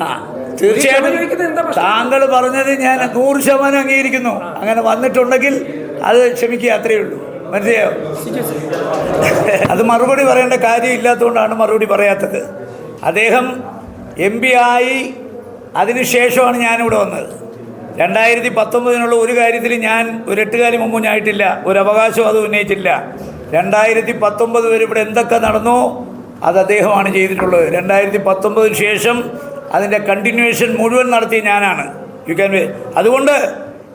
ആ തീർച്ചയായിട്ടും? താങ്കൾ പറഞ്ഞത് ഞാൻ നൂറ് ശതമാനം അംഗീകരിക്കുന്നു. അങ്ങനെ വന്നിട്ടുണ്ടെങ്കിൽ അത് ക്ഷമിക്കുക അത്രയേ ഉള്ളൂ. മനസ്സിലായോ? അത് മറുപടി പറയേണ്ട കാര്യമില്ലാത്തതുകൊണ്ടാണ് മറുപടി പറയാത്തത്. അദ്ദേഹം എം പി ആയി അതിനുശേഷമാണ് ഞാനിവിടെ വന്നത്. രണ്ടായിരത്തി പത്തൊമ്പതിനുള്ള ഒരു കാര്യത്തിൽ ഞാൻ ഒരു എട്ടുകാലി മുമ്പ് ഞായിട്ടില്ല ഒരു അവകാശവും അത് ഉന്നയിച്ചില്ല രണ്ടായിരത്തി പത്തൊമ്പത് വരെ ഇവിടെ എന്തൊക്കെ നടന്നോ അത് അദ്ദേഹമാണ് ചെയ്തിട്ടുള്ളത്. രണ്ടായിരത്തി പത്തൊമ്പതിന് ശേഷം അതിന്റെ കണ്ടിന്യൂവേഷൻ മുഴുവൻ നടത്തി ഞാനാണ്. യു ക്യാൻ വേ അതുകൊണ്ട്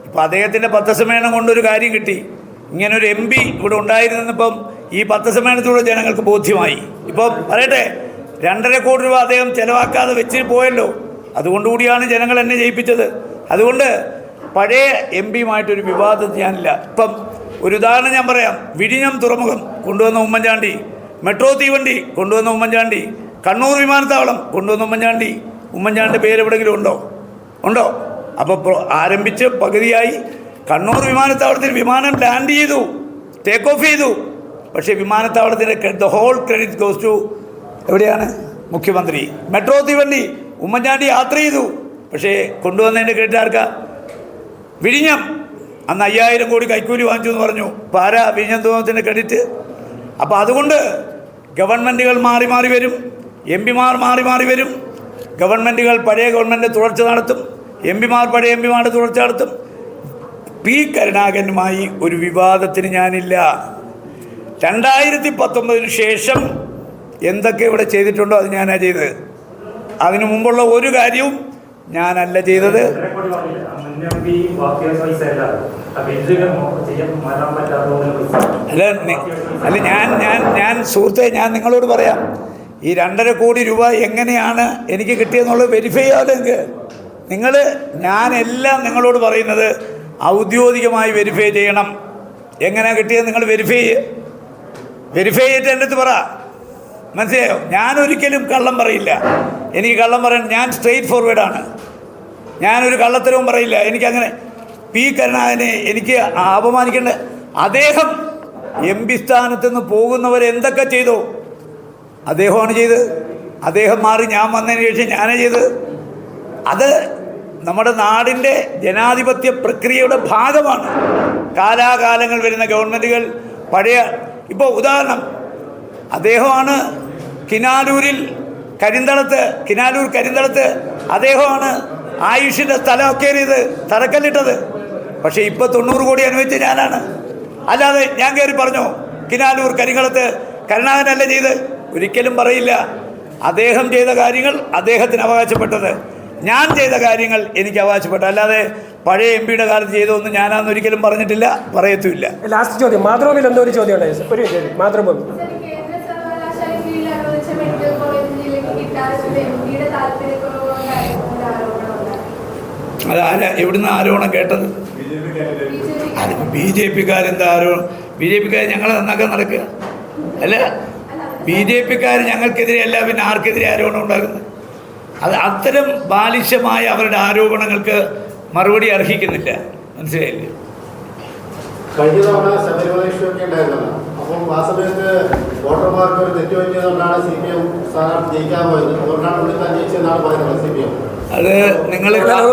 ഇപ്പോൾ അദ്ദേഹത്തിന്റെ പത്രസമ്മേളനം കൊണ്ടൊരു കാര്യം കിട്ടി. ഇങ്ങനൊരു എം പി ഇവിടെ ഉണ്ടായിരുന്നപ്പം ഈ പത്രസമ്മേളനത്തിലൂടെ ജനങ്ങൾക്ക് ബോധ്യമായി. ഇപ്പം പറയട്ടെ രണ്ടര കോടി രൂപ അദ്ദേഹം ചിലവാക്കാതെ വെച്ച് പോയല്ലോ. അതുകൊണ്ടുകൂടിയാണ് ജനങ്ങൾ എന്നെ ജയിപ്പിച്ചത്. അതുകൊണ്ട് പഴയ എം പിയുമായിട്ടൊരു വിവാദം ഞാനില്ല. ഇപ്പം ഒരു ഉദാഹരണം ഞാൻ പറയാം. വിഴിഞ്ഞം തുറമുഖം കൊണ്ടുവന്ന ഉമ്മൻചാണ്ടി മെട്രോ തീവണ്ടി കൊണ്ടുവന്ന ഉമ്മൻചാണ്ടി കണ്ണൂർ വിമാനത്താവളം കൊണ്ടുവന്ന ഉമ്മൻചാണ്ടി ഉമ്മൻചാണ്ടിന്റെ പേര് എവിടെങ്കിലും ഉണ്ടോ? ഉണ്ടോ? അപ്പോൾ ആരംഭിച്ച് പകുതിയായി കണ്ണൂർ വിമാനത്താവളത്തിൽ വിമാനം ലാൻഡ് ചെയ്തു ടേക്ക് ഓഫ് ചെയ്തു. പക്ഷേ വിമാനത്താവളത്തിന്റെ the whole credit goes to എവിടെയാണ്? മുഖ്യമന്ത്രി. മെട്രോ തീവണ്ടി ഉമ്മൻചാണ്ടി യാത്ര ചെയ്തു. പക്ഷേ കൊണ്ടുവന്നതിന്റെ ക്രെഡിറ്റ് ആർക്കാ? വിഴിഞ്ഞം. അന്ന് അയ്യായിരം കോടി കൈക്കൂലി വാങ്ങിച്ചു എന്ന് പറഞ്ഞു. ആരാ വിഴിഞ്ഞം തോന്നത്തിന്റെ ക്രെഡിറ്റ് അപ്പോൾ അതുകൊണ്ട് ഗവൺമെന്റുകൾ മാറി മാറി വരും. എം പിമാർ മാറി മാറി വരും. ഗവൺമെന്റുകൾ പഴയ ഗവൺമെന്റ് തുടർച്ച നടത്തും. എം പിമാർ പഴയ എം പിമാരുടെ തുടർച്ച നടത്തും. പി കരുണാകരനുമായി ഒരു വിവാദത്തിന് ഞാനില്ല. രണ്ടായിരത്തി പത്തൊമ്പതിന് ശേഷം എന്തൊക്കെ ഇവിടെ ചെയ്തിട്ടുണ്ടോ അത് ഞാനാ ചെയ്തത്. അതിനു മുമ്പുള്ള ഒരു കാര്യവും ഞാനല്ല ചെയ്തത്. അല്ല അല്ല ഞാൻ ഞാൻ ഞാൻ സുഹൃത്തെ ഞാൻ നിങ്ങളോട് പറയാം. ഈ രണ്ടര കോടി രൂപ എങ്ങനെയാണ് എനിക്ക് കിട്ടിയെന്നുള്ളത് വെരിഫൈ ചെയ്യാതെ നിങ്ങൾക്ക് നിങ്ങൾ ഞാനെല്ലാം നിങ്ങളോട് പറയുന്നത് ഔദ്യോഗികമായി വെരിഫൈ ചെയ്യണം. എങ്ങനെയാണ് കിട്ടിയത് നിങ്ങൾ വെരിഫൈ വെരിഫൈ ചെയ്തിട്ട് എന്റെ അടുത്ത് പറ. മനസ്സിലായോ? ഞാനൊരിക്കലും കള്ളം പറയില്ല. എനിക്ക് കള്ളം പറയാൻ ഞാൻ സ്ട്രെയിറ്റ് ഫോർവേഡാണ് ഞാനൊരു കള്ളത്തരവും പറയില്ല. എനിക്കങ്ങനെ പി കരുണാകനെ എനിക്ക് അപമാനിക്കേണ്ട. അദ്ദേഹം എം പി സ്ഥാനത്ത് നിന്ന് പോകുന്നവരെന്തൊക്കെ ചെയ്തു? അദ്ദേഹമാണ് ചെയ്ത് അദ്ദേഹം മാറി ഞാൻ വന്നതിന് ശേഷം ഞാനേ ചെയ്ത് അത് നമ്മുടെ നാടിന്റെ ജനാധിപത്യ പ്രക്രിയയുടെ ഭാഗമാണ്. കാലാകാലങ്ങൾ വരുന്ന ഗവൺമെന്റുകൾ പഴയ ഇപ്പോൾ ഉദാഹരണം അദ്ദേഹമാണ് കിനാലൂരിൽ കരിന്തളത്ത് കിനാലൂർ കരിന്തളത്ത് അദ്ദേഹമാണ് ആയുഷിന്റെ സ്ഥലമൊക്കെ ഇത് തറക്കല്ലിട്ടത്. പക്ഷേ ഇപ്പോൾ തൊണ്ണൂറ് കോടി അനുവദിച്ച ഞാനാണ്. അല്ലാതെ ഞാൻ കയറി പറഞ്ഞു കിനാലൂർ കരിങ്കളത്ത് കരുണാകരനല്ല ചെയ്ത്? ഒരിക്കലും പറയില്ല. അദ്ദേഹം ചെയ്ത കാര്യങ്ങൾ അദ്ദേഹത്തിന് അവകാശപ്പെട്ടത്. ഞാൻ ചെയ്ത കാര്യങ്ങൾ എനിക്ക് അവകാശപ്പെട്ടു. അല്ലാതെ പഴയ എം പിയുടെ കാലത്ത് ചെയ്തതൊന്നും ഞാനാന്ന് ഒരിക്കലും പറഞ്ഞിട്ടില്ല പറയത്തുമില്ല. ലാസ്റ്റ് ചോദ്യം. മാതൃഭൂമിയിൽ എന്തോ ഒരു ചോദ്യം ഒരു ചോദ്യം. മാതൃഭൂമി. അതാര? എവിടുന്ന് ആരോപണം കേട്ടത്? അത് ബി ജെ പിക്കാരെന്താ ആരോപണം? ബി ജെ പിക്കാർ ഞങ്ങളെ നന്നാക്കാൻ നടക്കുക. അല്ല ബി ജെ പിക്കാർ ഞങ്ങൾക്കെതിരെ അല്ല പിന്നെ ആർക്കെതിരെ ആരോപണം ഉണ്ടാകുന്നത് അത് അത്തരം ബാലിശമായ അവരുടെ ആരോപണങ്ങൾക്ക് മറുപടി അർഹിക്കുന്നില്ല. മനസ്സിലായില്ലേ? കഴിഞ്ഞ തവണ ശബരിമല ഇഷ്യൂ ഒക്കെ ഉണ്ടായിരുന്നല്ലോ. അപ്പം ആ സമയത്ത് വോട്ടർമാർക്ക് ഒരു തെറ്റ് പറ്റിയതുകൊണ്ടാണ് സി പി എം സ്ഥാനാർത്ഥി ജയിക്കാൻ പോയത്. അതുകൊണ്ടാണ് പുള്ളി താൻ ജയിച്ചതെന്നാണ് പറയുന്നത് സി പി എം. അത് നിങ്ങൾ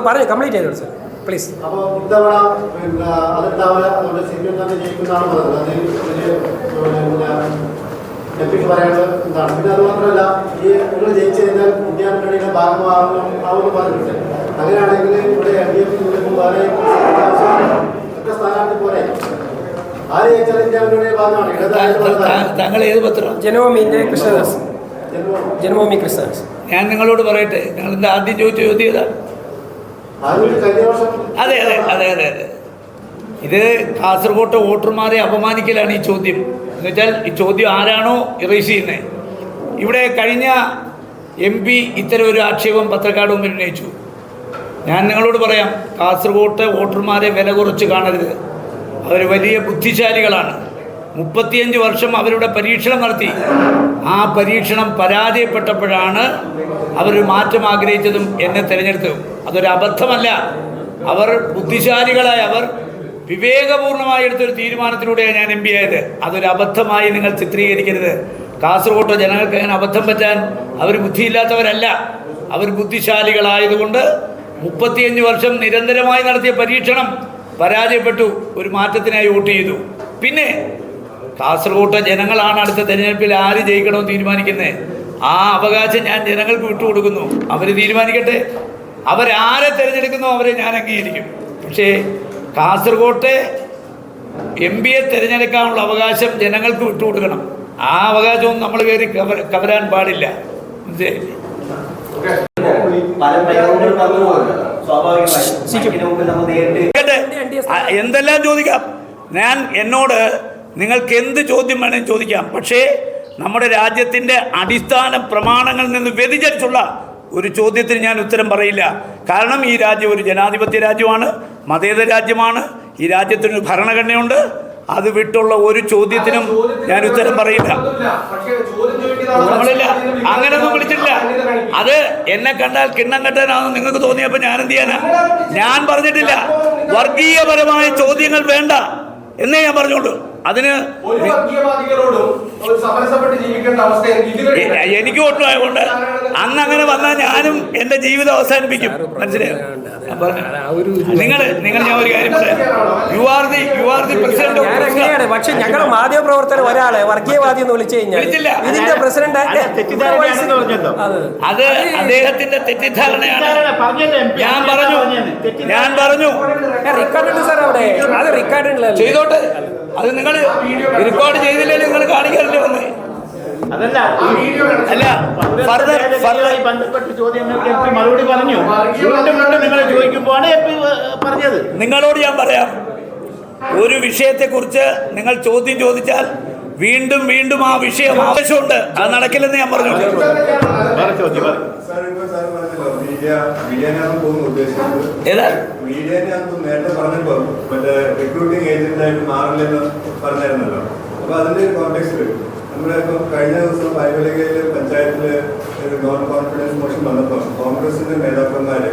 പറഞ്ഞു കംപ്ലീറ്റ് ചെയ്തോളൂ സർ. പ്ലീസ്. അപ്പോൾ ഇത്തവണ പിന്നെ അതുണ്ടാവില്ല അതുകൊണ്ട് സി പി എം തന്നെ ജയിക്കുന്നതാണ് പറയുന്നത്. അതിൽ പിക്ക് പറയാനുള്ളത് എന്താണ് പിന്നെ അത് മാത്രമല്ല ഈ നിങ്ങൾ ജയിച്ചു കഴിഞ്ഞാൽ ഇന്ത്യ മുന്നണിയുടെ ഭാഗമാകും ആവുമെന്ന് പറഞ്ഞിട്ടുണ്ട്. അങ്ങനെയാണെങ്കിൽ ഇവിടെ എൽ ഡി എഫിൽ നിന്നും വേറെ ഒറ്റ സ്ഥാനാർത്ഥി പോരെ. ആര് ജയിച്ചാൽ ഇന്ത്യ മുന്നണിയുടെ ഭാഗമാണ്. താങ്കൾ ഏത് പത്രം? കൃഷ്ണദാസ്. ജനഭൂമി കൃഷ്ണദാസ്. ഞാൻ നിങ്ങളോട് പറയട്ടെ. നിങ്ങൾ ആദ്യം ചോദിച്ച ചോദ്യം അതെ അതെ അതെ അതെ അതെ. ഇത് കാസർഗോട്ട് വോട്ടർമാരെ അപമാനിക്കലാണ് ഈ ചോദ്യം. എന്നുവെച്ചാൽ ഈ ചോദ്യം ആരാണോ ഇറേസ് ചെയ്യുന്നത് ഇവിടെ കഴിഞ്ഞ എം പി ഇത്തരം ഒരു ആക്ഷേപം പത്രക്കാട് മുമ്പിൽ ഉന്നയിച്ചു. ഞാൻ നിങ്ങളോട് പറയാം കാസർഗോട്ടെ വോട്ടർമാരെ വില കുറച്ച് കാണരുത്. അവർ വലിയ ബുദ്ധിശാലികളാണ്. മുപ്പത്തിയഞ്ച് വർഷം അവരുടെ പരീക്ഷണം നടത്തി. ആ പരീക്ഷണം പരാജയപ്പെട്ടപ്പോഴാണ് അവർ മാറ്റം ആഗ്രഹിച്ചതും എന്നെ തിരഞ്ഞെടുത്തതും. അതൊരു അബദ്ധമല്ല. അവർ ബുദ്ധിശാലികളായ അവർ വിവേകപൂർണമായി എടുത്തൊരു തീരുമാനത്തിലൂടെയാണ് ഞാൻ എം പി ആയത്. അതൊരു അബദ്ധമായി നിങ്ങൾ ചിത്രീകരിക്കരുത്. കാസർഗോട്ടോ ജനങ്ങൾക്ക് അങ്ങനെ അബദ്ധം പറ്റാൻ അവർ ബുദ്ധിയില്ലാത്തവരല്ല. അവർ ബുദ്ധിശാലികളായതുകൊണ്ട് മുപ്പത്തിയഞ്ച് വർഷം നിരന്തരമായി നടത്തിയ പരീക്ഷണം പരാജയപ്പെട്ടു. ഒരു മാറ്റത്തിനായി വോട്ട് ചെയ്തു. പിന്നെ കാസർഗോട്ടെ ജനങ്ങളാണ് അടുത്ത തെരഞ്ഞെടുപ്പിൽ ആര് ജയിക്കണമെന്ന് തീരുമാനിക്കുന്നത്? ആ അവകാശം ഞാൻ ജനങ്ങൾക്ക് വിട്ടുകൊടുക്കുന്നു. അവർ തീരുമാനിക്കട്ടെ. അവരാരെ തിരഞ്ഞെടുക്കുന്നു അവരെ ഞാൻ അംഗീകരിക്കും. പക്ഷേ കാസർഗോട്ടെ എം പിയെ തിരഞ്ഞെടുക്കാനുള്ള അവകാശം ജനങ്ങൾക്ക് വിട്ടുകൊടുക്കണം. ആ അവകാശവും നമ്മൾ കയറി കവരാൻ പാടില്ല. എന്തെല്ലാം ചോദിക്കാം? ഞാൻ എന്നോട് നിങ്ങൾക്ക് എന്ത് ചോദ്യം വേണമെങ്കിലും ചോദിക്കാം. പക്ഷേ നമ്മുടെ രാജ്യത്തിന്റെ അടിസ്ഥാന പ്രമാണങ്ങളിൽ നിന്ന് വ്യതിചരിച്ചുള്ള ഒരു ചോദ്യത്തിന് ഞാൻ ഉത്തരം പറയില്ല. കാരണം ഈ രാജ്യം ഒരു ജനാധിപത്യ രാജ്യമാണ് മതേതര രാജ്യമാണ്. ഈ രാജ്യത്തിനൊരു ഭരണഘടനയുണ്ട്. അത് വിട്ടുള്ള ഒരു ചോദ്യത്തിനും ഞാൻ ഉത്തരം പറയില്ല. നമ്മളില്ല അങ്ങനൊന്നും വിളിച്ചിട്ടില്ല. അത് എന്നെ കണ്ടാൽ കിണ്ണം കെട്ടാനാണെന്ന് നിങ്ങൾക്ക് തോന്നിയപ്പോൾ ഞാൻ എന്ത് ചെയ്യാനാ? ഞാൻ പറഞ്ഞിട്ടില്ല. വർഗീയപരമായ ചോദ്യങ്ങൾ വേണ്ട എന്നേ ഞാൻ പറഞ്ഞോളൂ അതിന് ഒരു വർഗീയവാദികളോടും ഒരു സമരസപ്പെട്ട് ജീവിക്കേണ്ട അവസ്ഥയാണ് ഇത് എനിക്ക് ഒട്ടും ആയതുകൊണ്ട് അന്ന് അങ്ങനെ വന്നാൽ ഞാനും എന്റെ ജീവിതം അവസാനിപ്പിക്കും. മനസ്സിലായോ? നിങ്ങൾ നിങ്ങൾ ഞാൻ ഒരു കാര്യം പറയാം. You are the you are the president പക്ഷെ ഞങ്ങൾ മാധ്യമപ്രവർത്തകർ ഒരാളെ വർഗീയവാദി എന്ന് വിളിച്ചു കഴിഞ്ഞാൽ. ഇതിന്റെ പ്രസിഡന്റ് അതെ. അത് അദ്ദേഹത്തിന്റെ തെറ്റിദ്ധാരണയാണ്. ഞാൻ പറഞ്ഞു. ഞാൻ പറഞ്ഞു. റെക്കോർഡ് ഉണ്ട് സാർ അവിടെ. അത് റെക്കോർഡ് ഉണ്ടല്ലോ? ചെയ്തോട്ടെ. അത് നിങ്ങൾ റെക്കോർഡ് ചെയ്തില്ലേ? നിങ്ങൾ കാണിക്കാറില്ല വന്ന്? അതല്ല അല്ല ഫർദർ ഫർദർ ബന്ധപ്പെട്ട ചോദ്യങ്ങൾക്ക് എം പി മറുപടി പറഞ്ഞു. വീണ്ടും വീണ്ടും നിങ്ങൾ ചോദിക്കുമ്പോഴാണ് എം പി പറഞ്ഞത്. നിങ്ങളോട് ഞാൻ പറയാം. ഒരു വിഷയത്തെക്കുറിച്ച് നിങ്ങൾ ചോദ്യം ചോദിച്ചാൽ വീണ്ടും വീണ്ടും ആ വിഷയം ആവശ്യമുണ്ട്. അത് നടക്കില്ലെന്ന് ഞാൻ പറഞ്ഞു ചോദ്യം ഏതാ? റിക്രൂട്ടിംഗ് ഏജന്റ് ആയിട്ട് മാറില്ലെന്ന് പറഞ്ഞായിരുന്നല്ലോ. അപ്പൊ അതിന്റെ ഒരു കോണ്ടെക്സ്റ്റ് നമ്മുടെ ഇപ്പൊ കഴിഞ്ഞ ദിവസം പൈവലികയിൽ പഞ്ചായത്തിൽ ഒരു നോൺ കോൺഫിഡൻസ് മോഷൻ വന്നപ്പോൾ കോൺഗ്രസിന്റെ നേതാക്കന്മാര്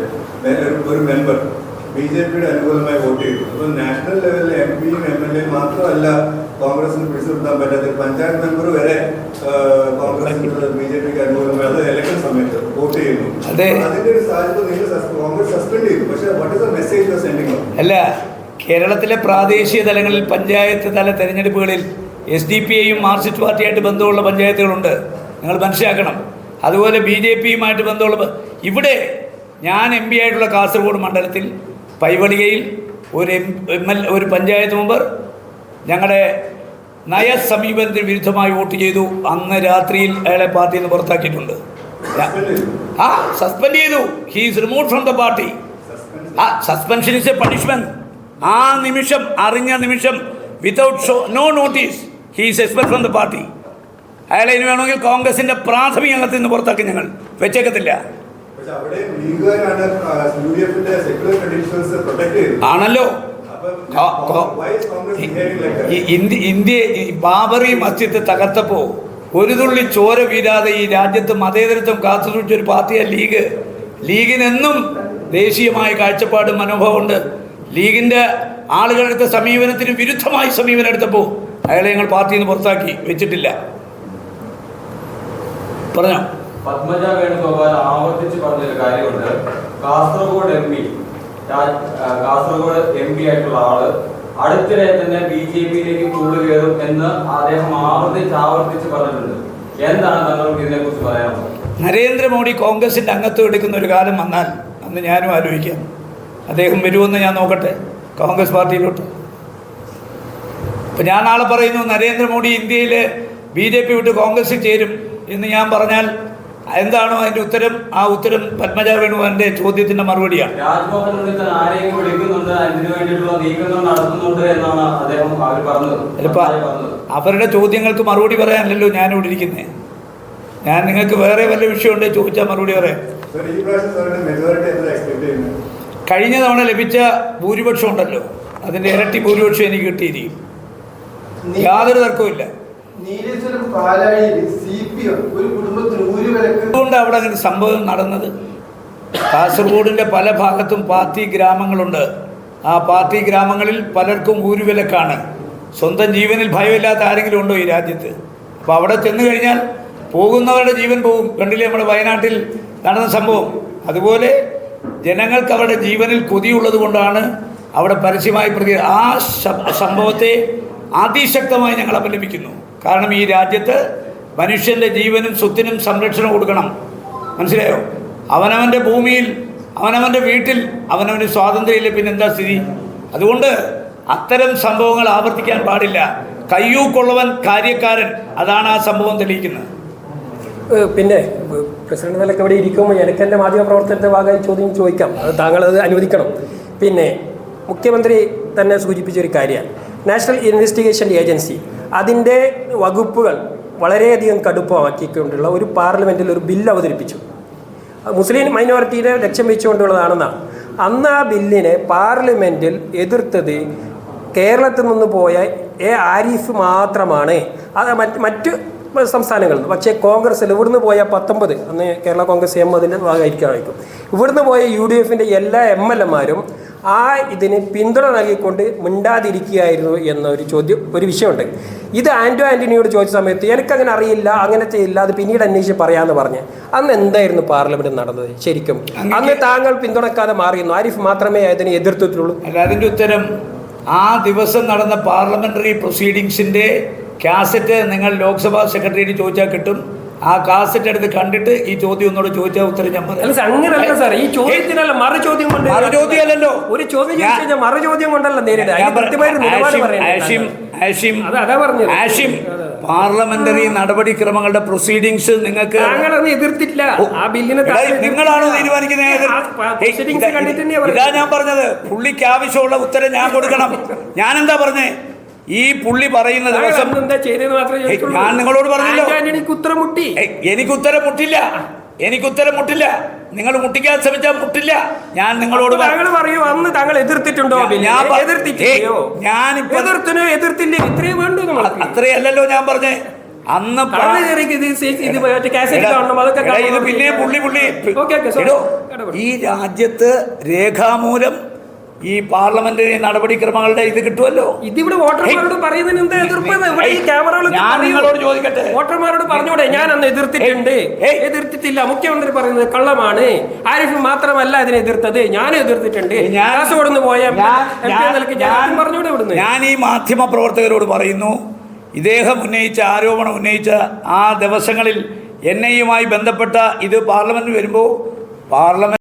ഒരു- ഒരു മെമ്പർ ബി ജെ പിയുടെ അനുകൂലമായി വോട്ട് ചെയ്തു. അപ്പോൾ നാഷണൽ ലെവലിൽ എം പിയും എം എൽ എയും മാത്രമല്ല കോൺഗ്രസിന് പിടിച്ചു നിർത്താൻ പറ്റാത്ത ഒരു പഞ്ചായത്ത് മെമ്പർ വരെ കോൺഗ്രസിന് ബി ജെ പിക്ക് അനുകൂലമായി. അത് ഇലക്ഷൻ സമയത്ത് അതെ. അല്ല കേരളത്തിലെ പ്രാദേശിക തലങ്ങളിൽ പഞ്ചായത്ത് തല തെരഞ്ഞെടുപ്പുകളിൽ എസ് ഡി പി ഐയും മാർക്സിസ്റ്റ് പാർട്ടിയായിട്ട് ബന്ധമുള്ള പഞ്ചായത്തുകളുണ്ട്. നിങ്ങൾ മനസ്സിലാക്കണം. അതുപോലെ ബി ജെ പിയുമായിട്ട് ബന്ധമുള്ള ഇവിടെ ഞാൻ എം പി ആയിട്ടുള്ള കാസർഗോഡ് മണ്ഡലത്തിൽ പൈവളികയിൽ ഒരു എം എം എൽ ഒരു പഞ്ചായത്ത് മെമ്പർ ഞങ്ങളുടെ നയസമീപനത്തിന് വിരുദ്ധമായി വോട്ട് ചെയ്തു. അന്ന് രാത്രിയിൽ അയാളെ പാർട്ടിയിൽ നിന്ന് പുറത്താക്കിയിട്ടുണ്ട്. ആ സസ്പെൻഡ് ചെയ്തു. He's remove from the party ആ സസ്പെൻഷൻ ഇസ് എ പണിഷ്മെന്റ് ആ നിമിഷം അറിഞ്ഞ നിമിഷം without show no notice he's expect from the party അയാളെ ഇനി വേണമെങ്കിൽ കോൺഗ്രസിന്റെ പ്രാഥമിക അംഗത്തിൽ നിന്ന് പുറത്താക്കി ഞങ്ങൾ. വെച്ചേക്കത്തില്ല. ആണല്ലോ. ഇന്ത്യ ബാബറി മസ്ജിദ് തകർത്തപ്പോൾ ഒരു തുള്ളി ചോര വീരാതെ ഈ രാജ്യത്ത് മതേതരത്വം കാത്തുസൂക്ഷിച്ച ഒരു പാർട്ടിയാണ് ലീഗ്. ലീഗിനെന്നും ദേശീയമായ കാഴ്ചപ്പാടും മനോഭാവമുണ്ട് ലീഗിന്റെ ആളുകളെടുത്ത സമീപനത്തിന് വിരുദ്ധമായി സമീപനം എടുത്തപ്പോൾ അയാളെ ഞങ്ങൾ പാർട്ടിയിൽ നിന്ന് പുറത്താക്കി വെച്ചിട്ടില്ല. പറഞ്ഞോ? പത്മജ വേണുഗോപാൽ ആവർത്തിച്ച് പറഞ്ഞൊരു കാര്യമുണ്ട്. Kasaragod M P Kasaragod M P ആയിട്ടുള്ള ആൾ അടുത്തിടെ തന്നെ ബി ജെ പിയിലേക്ക് കൂടുതൽ കയറും എന്ന് അദ്ദേഹം ആവർത്തിച്ച് ആവർത്തിച്ച് പറഞ്ഞിട്ടുണ്ട്. എന്താണ് താങ്കൾക്ക് ഇതിനെക്കുറിച്ച് പറയാനുള്ളത്? നരേന്ദ്രമോദി കോൺഗ്രസിന്റെ അംഗത്വം എടുക്കുന്ന ഒരു കാലം വന്നാൽ അന്ന് ഞാനും ആലോചിക്കാം. അദ്ദേഹം വരുമെന്ന് ഞാൻ നോക്കട്ടെ. കോൺഗ്രസ് പാർട്ടിയിലോട്ട്. ഇപ്പം ഞാൻ ആളെ പറയുന്നു നരേന്ദ്രമോദി ഇന്ത്യയിൽ ബി ജെ പി വിട്ട് കോൺഗ്രസിൽ ചേരും എന്ന് ഞാൻ പറഞ്ഞാൽ എന്താണോ അതിന്റെ ഉത്തരം? ആ ഉത്തരം പത്മജ വേണുവാന്റെ ചോദ്യത്തിന്റെ മറുപടിയാണ് അവരുടെ ചോദ്യങ്ങൾക്ക് മറുപടി പറയാനല്ലോ ഞാനിവിടെ ഇരിക്കുന്നത് ഞാൻ നിങ്ങൾക്ക് വേറെ വല്ല വിഷയമുണ്ട് ചോദിച്ചാൽ മറുപടി പറയാം. കഴിഞ്ഞ തവണ ലഭിച്ച ഭൂരിപക്ഷം ഉണ്ടല്ലോ അതിന്റെ ഇരട്ടി ഭൂരിപക്ഷം എനിക്ക് കിട്ടിയിരിക്കും. യാതൊരു തർക്കവുമില്ല. ഒരു അതുകൊണ്ട് അവിടെ അങ്ങനെ സംഭവം നടന്നത്. കാസർഗോഡിന്റെ പല ഭാഗത്തും പാർട്ടി ഗ്രാമങ്ങളുണ്ട്. ആ പാർട്ടി ഗ്രാമങ്ങളിൽ പലർക്കും ഊരുവിലക്കാണ് സ്വന്തം ജീവനിൽ ഭയമില്ലാത്ത ആരെങ്കിലും ഉണ്ടോ ഈ രാജ്യത്ത്? അപ്പോൾ അവിടെ ചെന്ന് കഴിഞ്ഞാൽ പോകുന്നവരുടെ ജീവൻ പോകും. കണ്ടില്ലേ നമ്മുടെ വയനാട്ടിൽ നടന്ന സംഭവം? അതുപോലെ ജനങ്ങൾക്ക് അവരുടെ ജീവനിൽ കൊതിയുള്ളത് കൊണ്ടാണ് അവിടെ പരസ്യമായി പ്രതി ആ സംഭവത്തെ അതിശക്തമായി ഞങ്ങൾ അപലപിക്കുന്നു. കാരണം ഈ രാജ്യത്ത് മനുഷ്യന്റെ ജീവനും സ്വത്തിനും സംരക്ഷണം കൊടുക്കണം. മനസ്സിലായോ? അവനവന്റെ ഭൂമിയിൽ അവനവന്റെ വീട്ടിൽ അവനവന് സ്വാതന്ത്ര്യമില്ല പിന്നെന്താ സ്ഥിതി? അതുകൊണ്ട് അത്തരം സംഭവങ്ങൾ ആവർത്തിക്കാൻ പാടില്ല. കയ്യൂക്കൊള്ളവൻ കാര്യക്കാരൻ. അതാണ് ആ സംഭവം തെളിയിക്കുന്നത്. പിന്നെ പ്രസിഡന്റ് നിലയ്ക്ക് ഇവിടെ ഇരിക്കുമ്പോൾ എനിക്ക് എന്റെ മാധ്യമ പ്രവർത്തനത്തെ ഭാഗമായി ചോദ്യം ചോദിക്കാം. അത് താങ്കൾ അത് അനുവദിക്കണം. പിന്നെ മുഖ്യമന്ത്രി തന്നെ സൂചിപ്പിച്ച ഒരു കാര്യമാണ്. നാഷണൽ ഇൻവെസ്റ്റിഗേഷൻ ഏജൻസി അതിന്റെ വകുപ്പുകൾ വളരെയധികം കടുപ്പമാക്കിക്കൊണ്ടുള്ള ഒരു പാർലമെന്റിൽ ഒരു ബില്ല് അവതരിപ്പിച്ചു. മുസ്ലിം മൈനോറിറ്റിയെ ലക്ഷ്യം വെച്ചുകൊണ്ടുള്ളതാണെന്നാണ്. അന്ന് ആ ബില്ലിനെ പാർലമെന്റിൽ എതിർത്തത് കേരളത്തിൽ നിന്ന് പോയ എ ആരിഫ് മാത്രമാണ്. അത് മറ്റ് സംസ്ഥാനങ്ങളിൽ നിന്ന് പക്ഷേ കോൺഗ്രസ്സിൽ ഇവിടുന്ന് പോയ പത്തൊമ്പത് അന്ന് കേരള കോൺഗ്രസ് എം അതിന്റെ ഭാഗമായിരിക്കും. ഇവിടുന്ന് പോയ യു ഡി എഫിന്റെ എല്ലാ എം എൽ എമാരും ആ ഇതിന് പിന്തുണ നൽകിക്കൊണ്ട് മിണ്ടാതിരിക്കുകയായിരുന്നു എന്നൊരു ചോദ്യം ഒരു വിഷയമുണ്ട്. ഇത് ആന്റോ ആന്റണിയോട് ചോദിച്ച സമയത്ത് എനിക്കങ്ങനെ അറിയില്ല അങ്ങനെ ചെയ്യില്ല അത് പിന്നീട് അന്വേഷിച്ച് പറയാമെന്ന് പറഞ്ഞ്. അന്ന് എന്തായിരുന്നു പാർലമെന്റ് നടന്നത് ശരിക്കും? അന്ന് താങ്കൾ പിന്തുണക്കാതെ മാറിയിരുന്നു. ആരിഫ് മാത്രമേ അതിനെ എതിർത്തിട്ടുള്ളൂ. അല്ല അതിന്റെ ഉത്തരം ആ ദിവസം നടന്ന പാർലമെന്ററി പ്രൊസീഡിങ്സിന്റെ കാസറ്റ് നിങ്ങൾ ലോക്സഭാ സെക്രട്ടറിയോട് ചോദിച്ചാൽ കിട്ടും. ആ കാസറ്റ് എടുത്ത് കണ്ടിട്ട് ഈ ചോദ്യം ഒന്നോട് ചോദിച്ചാൽ ഉത്തരം ഞാൻ പറയാം. അങ്ങനെയല്ല സാർ ഈ ചോദ്യത്തിനല്ല മറു ചോദ്യം കൊണ്ട് മറു ചോദ്യമല്ലല്ലോ. ഒരു ചോദ്യം ഞാൻ- ചോദിച്ചു കഴിഞ്ഞാൽ മറു ചോദ്യം കൊണ്ടല്ല നേരിടുക. പാർലമെന്ററി നടപടിക്രമങ്ങളുടെ പ്രൊസീഡിങ്സ് നിങ്ങൾക്ക് താങ്കൾ എതിർത്തില്ല ആ ബില്ലിനെ നിങ്ങളാണ്. തീരുമാനിക്കുന്നത്? ഞാൻ പറഞ്ഞത്. പുള്ളിക്ക് ആവശ്യമുള്ള ഉത്തരം ഞാൻ കൊടുക്കണം. ഞാൻ എന്താ പറഞ്ഞേ? ഈ പുള്ളി പറയുന്ന ദിവസം ഞാൻ നിങ്ങളോട് പറഞ്ഞല്ലോ. എനിക്ക് ഉത്തരം മുട്ടി? എനിക്ക് ഉത്തരം മുട്ടില്ല. എനിക്ക് ഉത്തരം മുട്ടില്ല. നിങ്ങൾ മുട്ടിക്കാൻ ശ്രമിച്ചാൽ മുട്ടില്ല. ഞാൻ നിങ്ങളോട് താങ്കൾ പറയൂ അന്ന് താങ്കൾ എതിർത്തിട്ടുണ്ടോ? ഞാൻ-? ഞാൻ എതിർത്തിട്ടില്ലയോ? ഞാനിപ്പോ- എതിർത്തിനോ എതിർത്തില്ല ഇത്രയും വേണ്ടു അത്രയല്ലല്ലോ ഞാൻ പറഞ്ഞേ. അന്ന് ഇത് പിന്നെ പുള്ളി പുള്ളി. ഈ രാജ്യത്ത് രേഖാമൂലം ഈ പാർലമെന്ററി നടപടിക്രമങ്ങളുടെ ഇത് കിട്ടുമല്ലോ? ഇതിവിടെ വോട്ടർമാരോട് പറയുന്നതിന് എന്താ എതിർപ്പ്? ഇവിടെ ഈ ക്യാമറകളൊക്കെ ഞാൻ നിങ്ങളോട് ചോദിക്കട്ടെ. വോട്ടർമാരോട് പറഞ്ഞൂടെ ഞാൻ അന്ന് എതിർത്തിട്ടുണ്ട്. എതിർത്തിട്ടില്ല. മുഖ്യമന്ത്രി പറയുന്നത് കള്ളമാണ്. ആരിഫ് മാത്രമല്ല ഇതിനെ എതിർത്തത്. ഞാൻ എതിർത്തിട്ടുണ്ട്. ഞാൻ- കാസർഗോഡ് പോയ ഞാൻ- പറഞ്ഞൂടെ ഇവിടുന്ന്? ഞാൻ ഈ മാധ്യമ പ്രവർത്തകരോട് പറയുന്നു ഇദ്ദേഹം ഉന്നയിച്ച ആരോപണം ഉന്നയിച്ച ആ ദിവസങ്ങളിൽ എൻ ഐയുമായി ബന്ധപ്പെട്ട ഇത് പാർലമെന്റിൽ വരുമ്പോൾ പാർലമെന്റ്